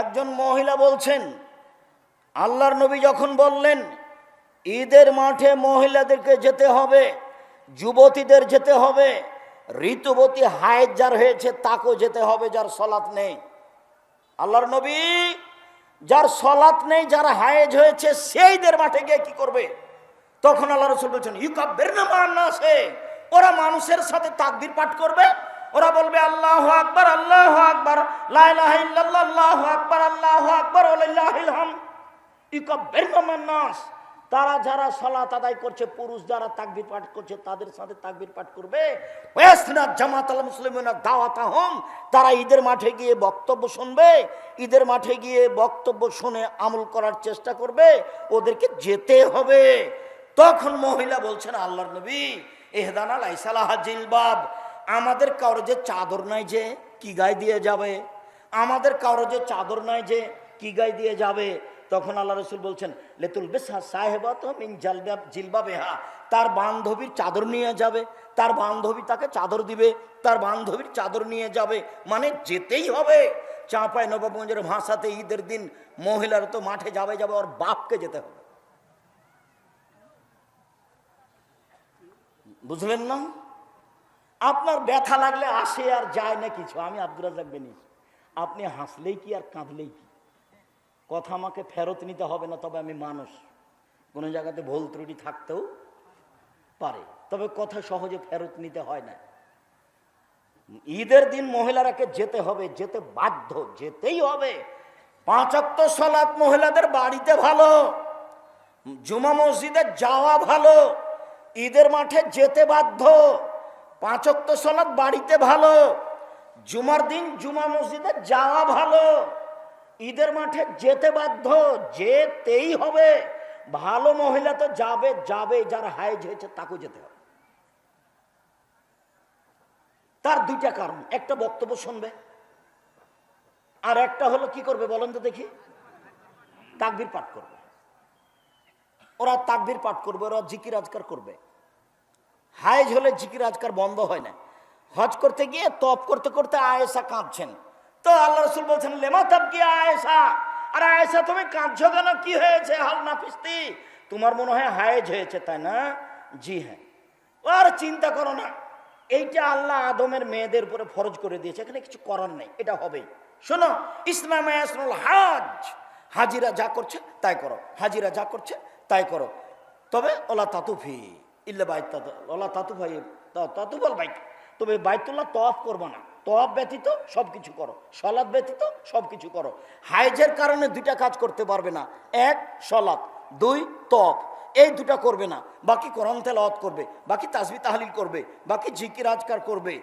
একজন মহিলা বলছেন, আল্লাহর নবী যখন বললেন, ঈদের মাঠে মহিলাদেরকে যেতে হবে, যুবতীদের যেতে হবে, ঋতুবতী হায়ের যার হয়েছে তাকেও যেতে হবে যার সলাৎ নেই। আল্লাহর নবী যার সলাৎ নেই, যার হায়েজ হয়েছে, সেইদের মাঠে গিয়ে কি করবে? তখন আল্লাহ রসুল বলছেন ইউকাব্বের না মান্না আছে ওরা মানুষের সাথে তাকবির পাঠ করবে ওরা বলবে, আল্লাহ আকবার আল্লাহ আকবার ইল্লাল্লাহ, আল্লাহ আকবার, আল্লাহ তারা যারা সলাত আদায় করছে, পুরুষ যারা তাকবির পাঠ করছে, তাদের সাথে তাকবির পাঠ করবে। জামাত আল মুসলিমিনা, দাওয়াত আহম। তারা ঈদের মাঠে গিয়ে বক্তব্য শুনবে। ঈদের মাঠে গিয়ে বক্তব্য শুনে আমল করার চেষ্টা করবে। ওদেরকে যেতে হবে। তখন মহিলা বলছেন, আল্লাহর নবী এহদানা লাইসালাহ জিলবাব। আমাদের কারও যে চাদর নাই যে কি গায়ে দিয়ে যাবে? আমাদের কারও যে চাদর নাই যে কি গায়ে দিয়ে যাবে? তখন আল্লাহ রসুল বলছেন, লেতুল বেসা সাহেবাত মিন জালবা জিলবা বেহা তার বান্ধবীর চাদর নিয়ে যাবে। তার বান্ধবী তাকে চাদর দিবে। তার বান্ধবীর চাদর নিয়ে যাবে। মানে যেতেই হবে। চাঁপায় নবাবগঞ্জের ভাষাতে ঈদের দিন মহিলারা তো মাঠে যাবে যাবে, ওর বাপকে যেতে হবে। বুঝলেন না? আপনার ব্যথা লাগলে আসে আর যায় না কিছু। আমি আব্দুল রাজাক বেনিস। আপনি হাসলেই কি আর কাঁদলেই কি? কথা আমাকে ফেরত নিতে হবে না, তবে আমি মানুষ। কোনো জায়গাতে ভুল ত্রুটি থাকতেও পারে, তবে কথা সহজে ফেরত নিতে হয় না। ঈদের দিন মহিলারাকে যেতে হবে, যেতে বাধ্য, যেতেই হবে। পাঁচাত্ত সলাৎ মহিলাদের বাড়িতে ভালো, জুমা মসজিদে যাওয়া ভালো, ঈদের মাঠে যেতে বাধ্য। পাঁচক্ত সলাৎ বাড়িতে ভালো, জুমার দিন জুমা মসজিদে যাওয়া ভালো, ঈদের মাঠে যেতে বাধ্য, যেতেই হবে। ভালো মহিলা তো যাবে যাবে, যার হাইজ হয়েছে তাকেও যেতে হবে। তার দুইটা কারণ, একটা বক্তব্য শুনবে, আর একটা হলো কি করবে বলেন তো দেখি? তাকবির পাঠ করবে। ওরা তাকবির পাঠ করবে, ওরা জিকির আজকার করবে। হাইজ হলে জিকির আজকার বন্ধ হয় না। হজ করতে গিয়ে তপ করতে করতে আয়েসা কাঁদছেন। তো আল্লাহ রসুল বলছেন, লেমা তপ কি আয়েসা আর আয়েসা তুমি কাঁদছো কেন? কি হয়েছে? হাল না পিস্তি। তোমার মনে হয় হায়েজ হয়েছে, তাই না? জি হ্যাঁ। আর চিন্তা করো না, এইটা আল্লাহ আদমের মেয়েদের উপরে ফরজ করে দিয়েছে। এখানে কিছু করার নেই, এটা হবেই। শোনো, ইসলাম আসনুল হাজ। হাজিরা যা করছে তাই করো। হাজিরা যা করছে তাই করো। তবে ওলা তাতুফি। ইল্লা বাইত ওলা তাতু ভাই তাতু বল বাইক তবে বাইতুল্লাহ তফ করব না। তফ ব্যতীত সব কিছু করো। সলাদ ব্যতীত সব কিছু করো। হাইজের কারণে দুইটা কাজ করতে পারবে না। এক সলাদ দুই তফ এই দুটা করবে না। বাকি কোরআন তেলাওয়াত করবে। বাকি তাসবি তাহলিল করবে। বাকি জিকির আজকার করবে।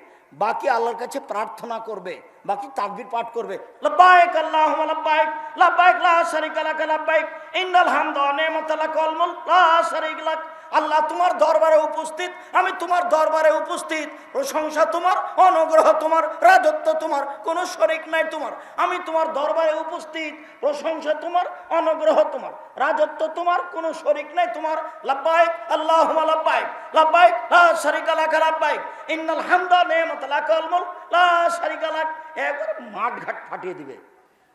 বাকি আল্লাহর কাছে প্রার্থনা করবে। বাকি তাকবির পাঠ করবে। লব্বাইক আল্লাহুম্মা লব্বাইক। লব্বাইক লা শারীকা লাক লব্বাইক। ইন্নাল হামদা ওয়া নি'মাতা লাকাল মুলক। লা শারীকা লাক। আল্লাহ তোমার দরবারে উপস্থিত, আমি তোমার দরবারে উপস্থিত। প্রশংসা তোমার, অনুগ্রহ তোমার, রাজত্ব তোমার, কোনো শরিক নাই তোমার। আমি তোমার দরবারে উপস্থিত, প্রশংসা তোমার, অনুগ্রহ তোমার। রাজত্ব তোমার, কোনো শরিক নাই তোমার। লাব্বাইক, আল্লাহুম্মা লাব্বাইক। লাব্বাইক, লা শারীকা লাক লাব্বাইক। ইন্নাল হামদা নি'মাতা লা শারীকা লাক। একবার মাঠ ঘাট ফাটিয়ে দিবে।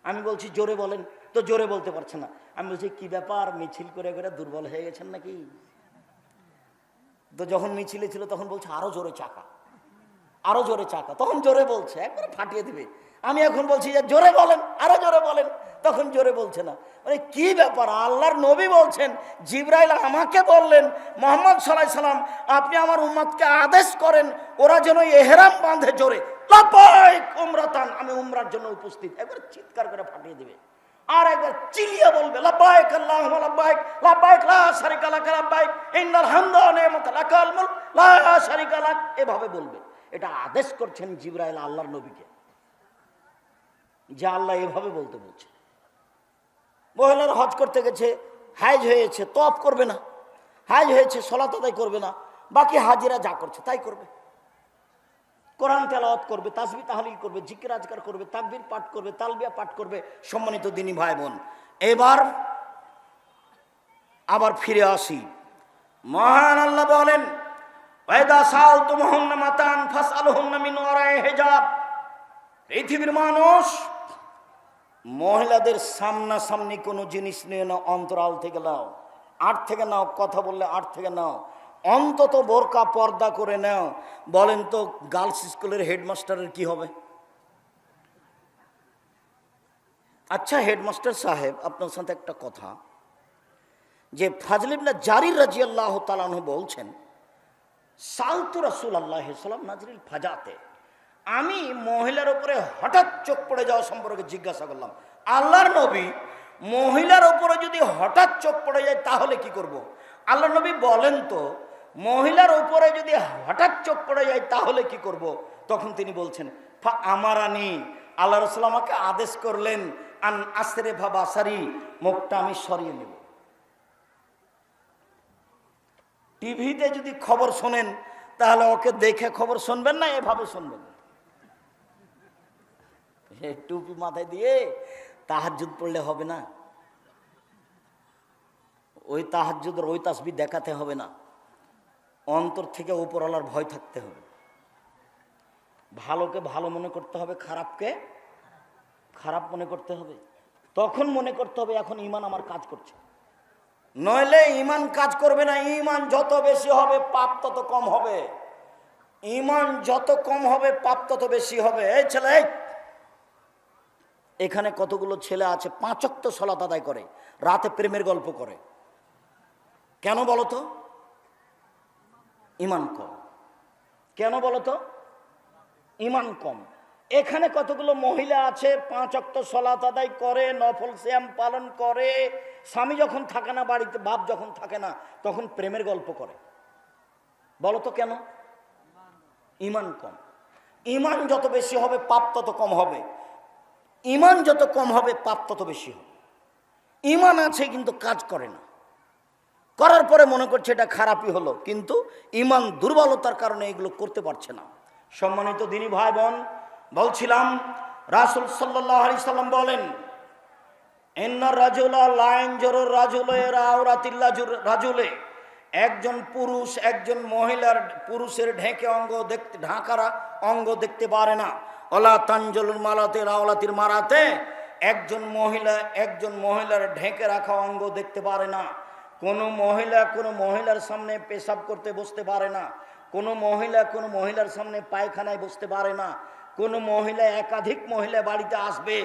আমি বলছি, জোরে বলেন। তো জোরে বলতে পারছে না। আমি বলছি, কি ব্যাপার? মিছিল করে করে দুর্বল হয়ে গেছেন নাকি? তো যখন মিছিলে ছিল তখন বলছে, আরও জোরে চাকা। আরও জোরে চাকা। তখন জোরে বলছে, একবার ফাটিয়ে দিবে। আমি এখন বলছি যে, জোরে বলেন, আরও জোরে বলেন। তখন জোরে বলছে না। মানে কি ব্যাপার? আল্লাহর নবী বলছেন, জিব্রাইল আমাকে বললেন, মোহাম্মদ সাল্লাহ সাল্লাম, আপনি আমার উম্মাদকে আদেশ করেন, ওরা যেন এহেরাম বাঁধে জোরে। উমরাতান আমি উমরার জন্য উপস্থিত। একবার চিৎকার করে ফাটিয়ে দিবে। আর একবার চিলিয়ে বলবে, লাব্বাইক আল্লাহুম্মা, লাব্বাইক লাব্বাইক, লা শারিকা লাক, লাব্বাইক, ইন্নাল হামদা ওয়া নি'মাতা লাকাল মুলক, লা শারিকা লাক, এভাবে বলবে। এটা আদেশ করছেন জিবরাইল আল্লাহর নবীকে। যে আল্লাহ এভাবে বলতে বলছে। মহিলার হজ করতে গেছে, হাইজ হয়েছে তফ করবে না। হাইজ হয়েছে, সলাত আদায় করবে না। বাকি হাজিরা যা করছে, তাই করবে। কোরআন তেলাওয়াত করবে, তাসবি তাহলিল করবে, জিকির আজকার করবে, তাকবির পাঠ করবে, তালবিয়া পাঠ করবে, সম্মানিত দিনী ভাই বোন এবার আবার ফিরে আসি। মহান আল্লাহ বলেন পৃথিবীর মানুষ মহিলাদের সামনাসামনি কোনো জিনিস নিয়ে নাও, অন্তরাল থেকে নাও। আট থেকে নাও, কথা বললে আট থেকে নাও। অন্তত বোরকা পর্দা করে নাও। বলেন তো, গার্লস স্কুলের হেডমাস্টারের কি হবে? আচ্ছা হেডমাস্টার সাহেব, আপনার সাথে একটা কথা। যে ফাজলিবনা জারির রাজি আল্লাহ তালাহ বলছেন, সালতু রাসুল আল্লাহ সাল্লাম নাজরিল ফাজাতে। আমি মহিলার উপরে হঠাৎ চোখ পড়ে যাওয়া সম্পর্কে জিজ্ঞাসা করলাম, আল্লাহর নবী মহিলার উপরে যদি হঠাৎ চোখ পড়ে যায়, তাহলে কি করব। আল্লাহ নবী বলেন তো মহিলার উপরে যদি হঠাৎ চোখ পড়ে যায়, তাহলে কি করব। তখন তিনি বলছেন, ফা আমারানি, আল্লাহ রসুল আমাকে আদেশ করলেন, আন আসরে ভাবা সারি, মুখটা আমি সরিয়ে নেব। টিভিতে যদি খবর শোনেন, তাহলে ওকে দেখে খবর শুনবেন না, এভাবে শুনবেন টুপি মাথায় দিয়ে তাহাজুদ পড়লে হবে না। ওই তাহাজুদের ওই তাসবি দেখাতে হবে না। অন্তর থেকে উপরওয়ালার ভয় থাকতে হবে। ভালোকে ভালো মনে করতে হবে, খারাপকে খারাপ মনে করতে হবে। তখন মনে করতে হবে এখন ইমান আমার কাজ করছে। নইলে ইমান কাজ করবে না ইমান যত বেশি হবে পাপ তত কম হবে। ইমান যত কম হবে পাপ তত বেশি হবে। এই ছেলে এখানে কতগুলো ছেলে আছে পাঁচক্ত সলাত আদায় করে, রাতে প্রেমের গল্প করে। কেন বলো তো? ইমান কম। কেন বলো তো ইমান কম। এখানে কতগুলো মহিলা আছে, পাঁচ অক্ত সলাত আদায় করে, নফল শ্যাম পালন করে, স্বামী যখন থাকে না বাড়িতে, বাপ যখন থাকে না, তখন প্রেমের গল্প করে। বলো তো কেন? ইমান কম। ইমান যত বেশি হবে, পাপ তত কম হবে। ইমান যত কম হবে, পাপ তত বেশি হবে। ইমান আছে কিন্তু কাজ করে না। করার পরে মনে করছে এটা খারাপই হলো, কিন্তু ইমান দুর্বলতার কারণে এগুলো করতে পারছে না। সম্মানিত দিনী ভাই বোন বলছিলাম, রাসুল সাল্লাহ আলি সাল্লাম বলেন রাজুলা একজন পুরুষ, একজন মহিলার পুরুষের ঢেকে অঙ্গ দেখতে, ঢাকারা অঙ্গ দেখতে পারে না। ওলা তাঞ্জলুর মালাতে রাওলাতির মারাতে, একজন মহিলা, একজন মহিলার ঢেকে রাখা অঙ্গ দেখতে পারে না। কোনো মহিলা কোনো মহিলার সামনে পেশাব করতে বসতে পারে না। কোনো মহিলা কোনো মহিলার সামনে পায়খানায় বসতে পারে না। কোনো মহিলা একাধিক মহিলা বাড়িতে আসবে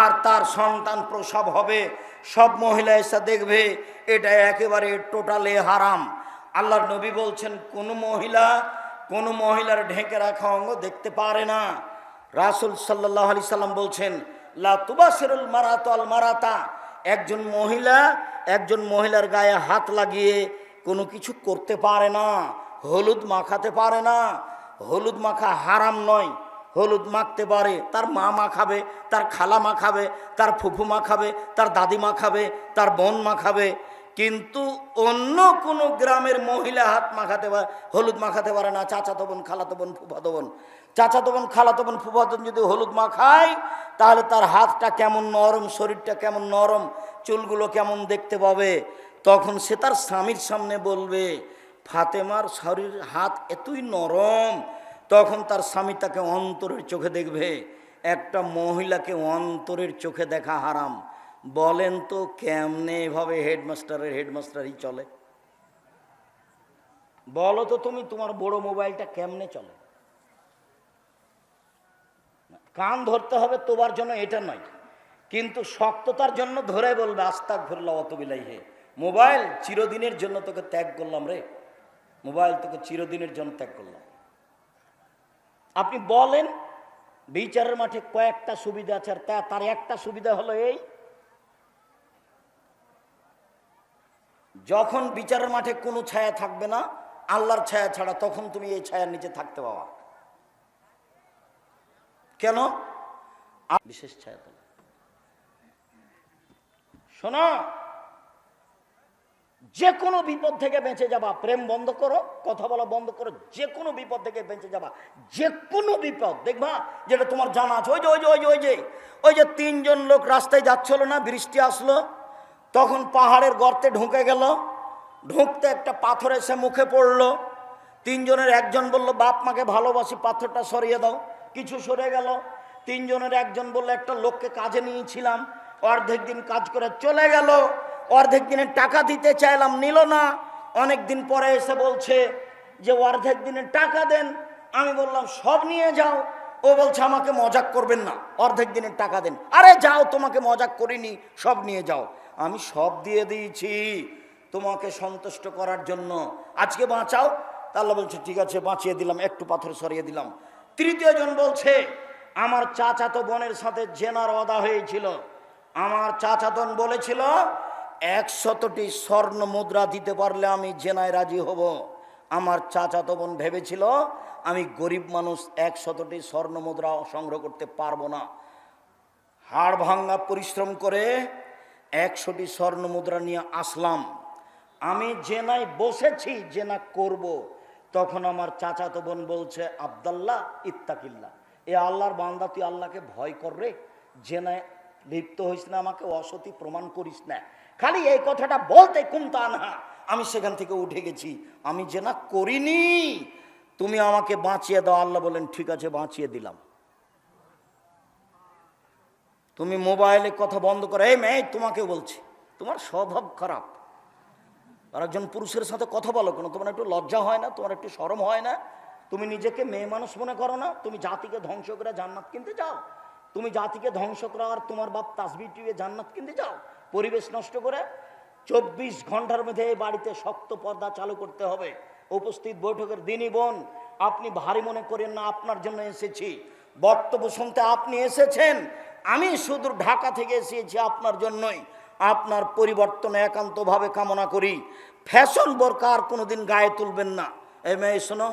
আর তার সন্তান প্রসব হবে। সব মহিলা এসে দেখবে এটা একেবারে টোটালে হারাম। আল্লাহর নবী বলছেন, কোনো মহিলা কোনো মহিলার ঢেকে রাখা অঙ্গ দেখতে পারে না। রাসুল সাল্লাহ আলি সাল্লাম বলছেন, লা তুবাসিরুল মারাত আল মারাতা। একজন মহিলা, একজন মহিলার গায়ে হাত লাগিয়ে কোনো কিছু করতে পারে না, হলুদ মাখাতে পারে না। হলুদ মাখা হারাম নয়, হলুদ মাখতে পারে। তার মা মাখাবে, তার খালা মাখাবে, তার ফুফু মাখাবে, তার দাদি মাখাবে, তার বোন মাখাবে। কিন্তু অন্য কোনো গ্রামের মহিলা হাত মাখাতে পারে, হলুদ মাখাতে পারে না চাচাতো বোন, খালাতো বোন, ফুফাতো বোন। চাচাতো বোন, খালাতো বোন, ফুফাতো বোন যদি হলুদ মাখায়, তাহলে তার হাতটা কেমন নরম, শরীরটা কেমন নরম, চুলগুলো কেমন দেখতে পাবে? তখন সে তার স্বামীর সামনে বলবে, ফাতেমার শরীর, হাত এতই নরম। তখন তার স্বামী তাকে অন্তরের চোখে দেখবে, একটা মহিলাকে অন্তরের চোখে দেখা হারাম। বলেন তো কেমনে এভাবে হেডমাস্টারের হেডমাস্টারই চলে? বলো তো তুমি তোমার বড় মোবাইলটা কেমনে চলে? কান ধরতে হবে তোমার জন্য এটা নয়, কিন্তু শক্ততার জন্য ধরে বলবে আস্তাক ভরলা অত বিলাই হে মোবাইল চিরদিনের জন্য তোকে ত্যাগ করলাম রে। মোবাইল তোকে চিরদিনের জন্য ত্যাগ করলাম। আপনি বলেন, বিচারের মাঠে কয়েকটা সুবিধা আছে আর তার একটা সুবিধা হলো এই যখন বিচারের মাঠে কোনো ছায়া থাকবে না, আল্লাহর ছায়া ছাড়া তখন তুমি এই ছায়ার নিচে থাকতে পাবা। কেন? বিশেষ ছায়া তো শোনো যে কোনো বিপদ থেকে বেঁচে যাবা, প্রেম বন্ধ করো, কথা বলা বন্ধ করো যে কোনো বিপদ থেকে বেঁচে যাবা যে কোনো বিপদ, দেখবা, যেটা তোমার জানা আছে, ওই যে ওই যে ওই যে ওই যে ওই যে তিনজন লোক রাস্তায় যাচ্ছিল না, বৃষ্টি আসলো তখন পাহাড়ের গর্তে ঢুকে গেল। ঢুকতে একটা পাথর এসে মুখে পড়ল। তিনজনের একজন বলল, বাপ মাকে ভালোবাসি, পাথরটা সরিয়ে দাও। কিছু সরে গেল। তিনজনের একজন বলল, একটা লোককে কাজে নিয়েছিলাম, অর্ধেক দিন কাজ করে চলে গেল। অর্ধেক দিনের টাকা দিতে চাইলাম, নিল না। অনেক দিন পরে এসে বলছে যে, অর্ধেক দিনের টাকা দেন, আমি বললাম, সব নিয়ে যাও। ও বলছে, আমাকে মজাক করবেন না, অর্ধেক দিনের টাকা দেন। আরে যাও, তোমাকে মজাক করিনি, সব নিয়ে যাও। আমি সব দিয়ে দিয়েছি। তোমাকে সন্তুষ্ট করার জন্য। আজকে বাঁচাও। তাহলে বলছে, ঠিক আছে, বাঁচিয়ে দিলাম। একটু পাথর সরিয়ে দিলাম। তৃতীয় জন বলছে, আমার চাচাতো বোনের সাথে জেনার অদা হয়েছিল। আমার চাচাতন বলেছিল, একশতটি স্বর্ণ মুদ্রা দিতে পারলে আমি জেনায় রাজি হব। আমার চাচাতো বোন ভেবেছিল, আমি গরিব মানুষ, একশতটি স্বর্ণ মুদ্রা সংগ্রহ করতে পারব না। হাড় ভাঙ্গা পরিশ্রম করে একশোটি স্বর্ণ মুদ্রা নিয়ে আসলাম। আমি জেনায় বসেছি, জেনা করব। তখন আমার চাচাতো বোন বলছে, আবদাল্লাহ ইত্তাকিল্লা এ আল্লাহর বান্দা, তুই আল্লাহকে ভয় কর রে। জেনায় লিপ্ত হইস না আমাকে, অসতি প্রমাণ করিস না। খালি এই কথাটা বলতে কুমতা না। আমি সেখান থেকে উঠে গেছি। আমি জেনা করিনি। তুমি আমাকে বাঁচিয়ে দাও। আল্লাহ বলেন ঠিক আছে, বাঁচিয়ে দিলাম। তুমি মোবাইলে কথা বন্ধ করে, এই মেয়ে তোমাকে বলছি, তোমার স্বভাব খারাপ। আর একজন পুরুষের সাথে কথা বলো কেন, তোমার একটু লজ্জা হয় না, তোমার একটু সরম হয় না? তুমি নিজেকে মেয়ে মানুষ মনে করো না? তুমি জাতিকে ধ্বংস করে জান্নাত কিনতে যাও। তুমি জাতিকে ধ্বংস করো আর তোমার বাপ তাসবি টিপে জান্নাত কিনতে যাও। পরিবেশ নষ্ট করে চব্বিশ ঘণ্টার মধ্যে এই বাড়িতে শক্ত পর্দা চালু করতে হবে। উপস্থিত বৈঠকের দিনই বোন, আপনি ভারী মনে করেন না, আপনার জন্য এসেছি। বক্তব্য শুনতে আপনি এসেছেন আমি শুধু ঢাকা থেকে এসেছি আপনার জন্যই। আপনার পরিবর্তন একান্তভাবে কামনা করি। ফ্যাশন বোরখা আর কোনোদিন গায়ে তুলবেন না। এ মেয়ে, শোনো,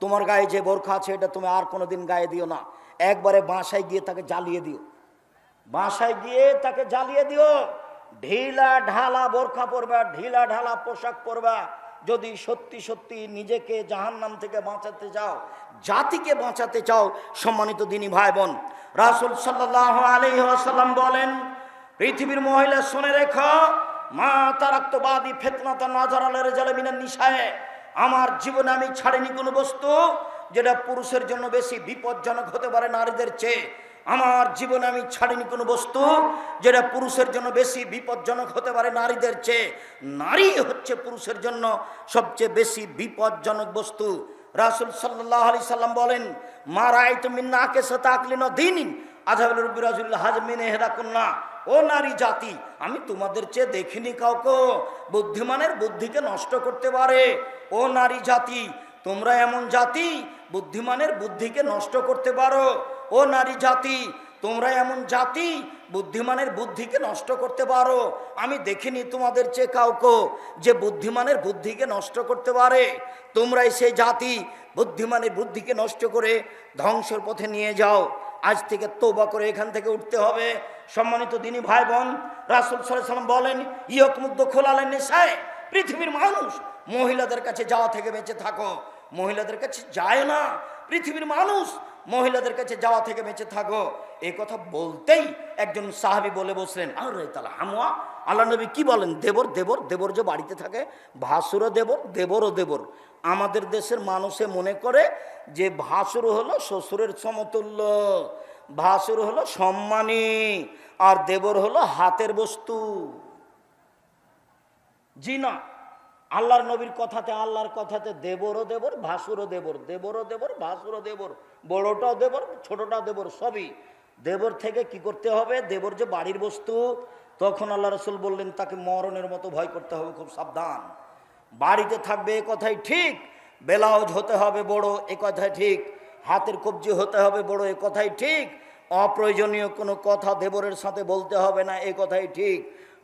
তোমার গায়ে যে বোরখা আছে, এটা তুমি আর কোনোদিন গায়ে দিও না। একবারে বাসায় গিয়ে তাকে জ্বালিয়ে দিও। বাসায় গিয়ে তাকে জ্বালিয়ে দিও। ঢিলা ঢালা বোরখা পরবা, ঢিলা ঢালা পোশাক পরবা। যদি সত্যি সত্যি নিজেকে জাহান্নাম থেকে বাঁচাতে চাও, জাতিকে বাঁচাতে চাও, সম্মানিত দিনী ভাই বোন, রাসুল সাল্লাহ বলেন, পৃথিবীর মহিলা শুনে রেখো, মা তারাক্তবাদী নাজার আলের জালেমিনের নিশায়, আমার জীবনে আমি ছাড়িনি কোনো বস্তু যেটা পুরুষের জন্য বেশি বিপজ্জনক হতে পারে নারীদের চেয়ে। আমার জীবনে আমি ছাড়িনি কোনো বস্তু যেটা পুরুষের জন্য বেশি বিপজ্জনক হতে পারে নারীদের চেয়ে। নারী হচ্ছে পুরুষের জন্য সবচেয়ে বেশি বিপজ্জনক বস্তু। রাসুল সাল্লাহ আলি সাল্লাম বলেন মারাই তুমি নাকে সাথে আকলিন দিন? আজহাবুল হাজমিনে হেদা কন্যা ও নারী জাতি, আমি তোমাদের চেয়ে দেখিনি কাউকে। বুদ্ধিমানের বুদ্ধিকে নষ্ট করতে পারে। ও নারী জাতি, তোমরা এমন জাতি, বুদ্ধিমানের বুদ্ধিকে নষ্ট করতে পারো। ও নারী জাতি, তোমরা এমন জাতি বুদ্ধিমানের বুদ্ধিকে নষ্ট করতে পারো। আমি দেখিনি তোমাদের চেয়ে কাউকে যে বুদ্ধিমানের বুদ্ধিকে নষ্ট করতে পারে। তোমরাই সেই জাতি বুদ্ধিমানের বুদ্ধিকে নষ্ট করে ধ্বংসের পথে নিয়ে যাও। আজ থেকে তোবা করে এখান থেকে উঠতে হবে। সম্মানিত দিনী ভাই বোন রাসুল সাল্লাম বলেন, ইয়ক মুগ্ধ খোলালেন নেশায় পৃথিবীর মানুষ মহিলাদের কাছে যাওয়া থেকে বেঁচে থাকো। মহিলাদের কাছে যায় না। পৃথিবীর মানুষ মহিলাদের কাছে যাওয়া থেকে বেঁচে থাকো। এই কথা বলতেই একজন সাহাবি বলে বসলেন, আর তালা হামুয়া আল্লাহ নবী কি বলেন? দেবর দেবর দেবর যে বাড়িতে থাকে ভাসুরও দেবর দেবরও দেবর। আমাদের দেশের মানুষে মনে করে যে ভাসুর হলো শ্বশুরের সমতুল্য, ভাসুর হলো সম্মানী, আর দেবর হলো হাতের বস্তু। জি না। আল্লাহর নবীর কথাতে, আল্লাহর কথাতে দেবরও দেবর, ভাসুরও দেবর, দেবরও দেবর, ভাসুরও দেবর, বড়টাও দেবর, ছোটটাও দেবর, সবই। দেবর থেকে কি করতে হবে? দেবর যে বাড়ির বস্তু, তখন আল্লাহ রসুল বললেন, তাকে মরণের মতো ভয় করতে হবে, খুব সাবধান। বাড়িতে থাকবে এ কথাই ঠিক বেলাউজ হতে হবে বড়, এ কথাই ঠিক, হাতের কবজি হতে হবে বড়, এ কথাই ঠিক, অপ্রয়োজনীয় কোনো কথা দেবরের সাথে বলতে হবে না, এ কথাই ঠিক।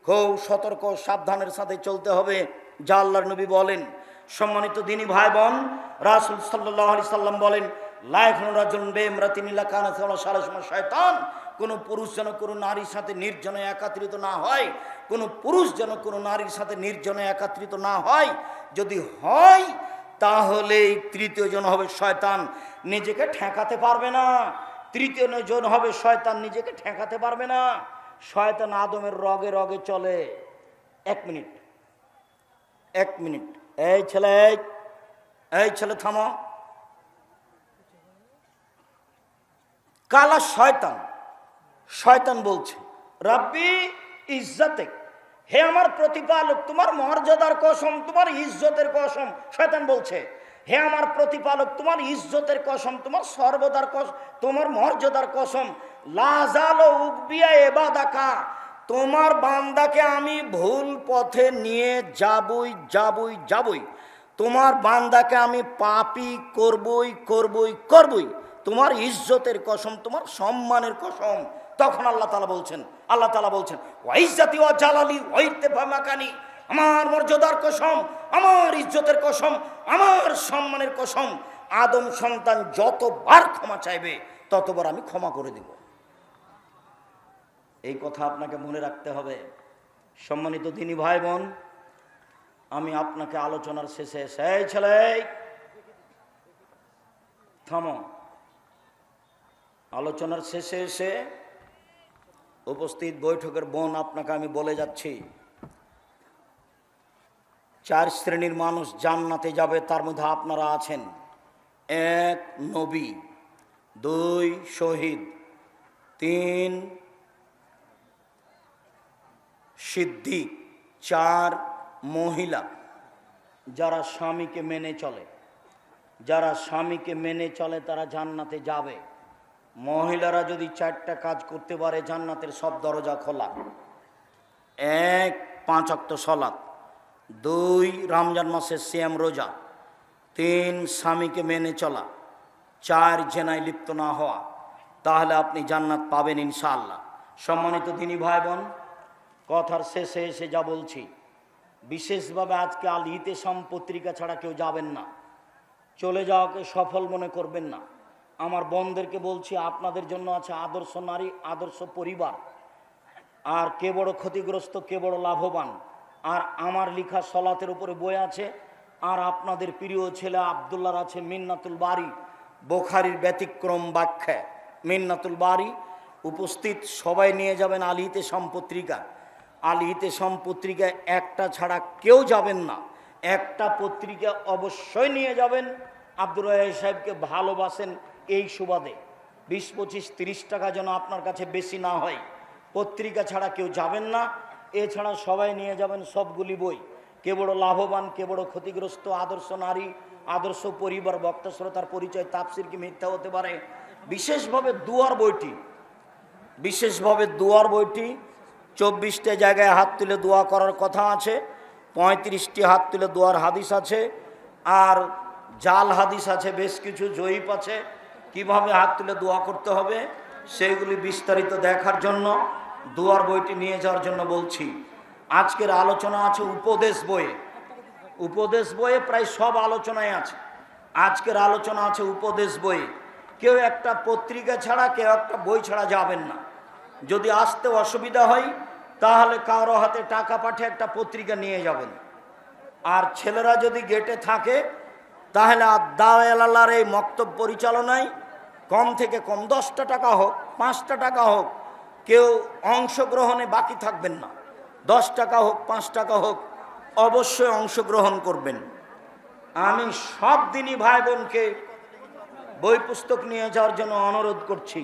খুব সতর্ক, সাবধানের সাথে চলতে হবে। যা আল্লাহর নবী বলেন। সম্মানিত দিনী ভাই বোন রাসুল সাল্লাহ আলি সাল্লাম বলেন শয়তান। কোনো পুরুষ যেন কোনো নারীর সাথে নির্জনে একাত্রিত না হয়, কোনো পুরুষ যেন কোনো নারীর সাথে নির্জনে একাত্রিত না হয়। যদি হয়, তাহলে তৃতীয় জন হবে শয়তান, নিজেকে ঠেকাতে পারবে না। তৃতীয় জন হবে শয়তান, নিজেকে ঠেকাতে পারবে না। শয়তান আদমের রগে রগে চলে। এক মিনিট। এক মিনিট। এই ছেলে এই, ছেলে থামো। কালা শয়তান শয়তান বলছে রাব্বি ইজ্জাতে হে আমার প্রতিপালক তোমার মর্যাদার কসম তোমার ইজ্জতের কসম। শয়তান বলছে হে আমার প্রতিপালক তোমার ইজ্জতের কসম তোমার সর্বদার কসম তোমার মর্যাদার কসম। লাজাল উকবিয়া এবাদাকা তোমার বান্দাকে আমি ভুল পথে নিয়ে যাবই যাবই যাবই। তোমার বান্দাকে আমি পাপি করবই করবই করবই। তোমার ইজ্জতের কসম, তোমার সম্মানের কসম। তখন আল্লাহ তালা বলছেন, আল্লাহ তালা বলছেন ওয়াইজাতি ওয়া জালালি ওয়াইতে মাকানি। আমার মর্যাদার কসম, আমার ইজ্জতের কসম, আমার সম্মানের কসম। আদম সন্তান যতবার ক্ষমা চাইবে, ততবার আমি ক্ষমা করে দিব। এই কথা আপনাকে মনে রাখতে হবে। সম্মানিত দিনী ভাই বোন আমি আপনাকে আলোচনার শেষে সেই ছেলে, থামো। আলোচনার শেষে এসে উপস্থিত বৈঠকের বোন আপনাকে আমি বলে যাচ্ছি, চার শ্রেণির মানুষ জান্নাতে যাবে, তার মধ্যে আপনারা আছেন এক নবী, দুই শহীদ, তিন সিদ্দিক চার মহিলা, যারা স্বামীকে মেনে চলে। যারা স্বামীকে মেনে চলে, তারা জান্নাতে যাবে। মহিলারা যদি চারটা কাজ করতে পারে, জান্নাতের সব দরজা খোলা। এক, পাঁচ অক্ত সলাৎ দুই, রমজান মাসের শ্যাম রোজা। তিন, স্বামীকে মেনে চলা। চার, জেনায় লিপ্ত না হওয়া। তাহলে আপনি জান্নাত পাবেন ইনশাআল্লাহ। সম্মানিত তিনি ভাই বোন কথার শেষে এসে যা বলছি, বিশেষভাবে আজকে আল ইতেসাম পত্রিকা ছাড়া কেউ যাবেন না। চলে যাওয়াকে সফল মনে করবেন না। আমার বোনদেরকে বলছি, আপনাদের জন্য আছে আদর্শ নারী, আদর্শ পরিবার। আর কে বড় ক্ষতিগ্রস্ত, কে বড় লাভবান। আর আমার লিখা সলাতের উপরে বই আছে, আর আপনাদের প্রিয় ছেলে আবদুল্লার আছে মিন্নাতুল বাড়ি বোখারির ব্যতিক্রম ব্যাখ্যা। মিন্নাতুল বাড়ি উপস্থিত সবাই নিয়ে যাবেন আলিতে পত্রিকা। আলিতে পত্রিকা একটা ছাড়া কেউ যাবেন না। একটা পত্রিকা অবশ্যই নিয়ে যাবেন। আব্দুর রহিম সাহেবকে ভালোবাসেন এই সুবাদে। বিশ, পঁচিশ, তিরিশ টাকা যেন আপনার কাছে বেশি না হয়। পত্রিকা ছাড়া কেউ যাবেন না। এছাড়া সবাই নিয়ে যাবেন সবগুলি বই। কে বড় লাভবান, কে বড় ক্ষতিগ্রস্ত, আদর্শ নারী, আদর্শ পরিবার, বক্তা, শ্রোতার পরিচয় তাপসির কি মিথ্যা হতে পারে? বিশেষভাবে দুয়ার বইটি, বিশেষভাবে দুয়ার বইটি চব্বিশটা জায়গায় হাত তুলে দোয়া করার কথা আছে, পঁয়ত্রিশটি হাত তুলে দোয়ার হাদিস আছে, আর জাল হাদিস আছে, বেশ কিছু জয়ীপ আছে। কীভাবে হাত তুলে দোয়া করতে হবে, সেইগুলি বিস্তারিত দেখার জন্য, দুয়ার বইটি নিয়ে যাওয়ার জন্য বলছি। আজকের আলোচনা আছে উপদেশ বইয়ে। উপদেশ বইয়ে প্রায় সব আলোচনায় আছে। আজকের আলোচনা আছে উপদেশ বইয়ে। কেউ একটা পত্রিকা ছাড়া, কেউ একটা বই ছাড়া যাবেন না। যদি আসতে অসুবিধা হয়, তাহলে কারও হাতে টাকা পাঠিয়ে একটা পত্রিকা নিয়ে যাবেন। আর ছেলেরা যদি গেটে থাকে, তাহলে আর দাওয়ালার এই মক্তব পরিচালনায় কম থেকে কম দশটা টাকা হোক, পাঁচটা টাকা হোক, কেউ অংশগ্রহণে বাকি থাকবেন না। দশ টাকা হোক, পাঁচ টাকা হোক, অবশ্যই অংশগ্রহণ করবেন। আমি সব দিনই ভাই বোনকে বই পুস্তক নিয়ে যাওয়ার জন্য অনুরোধ করছি।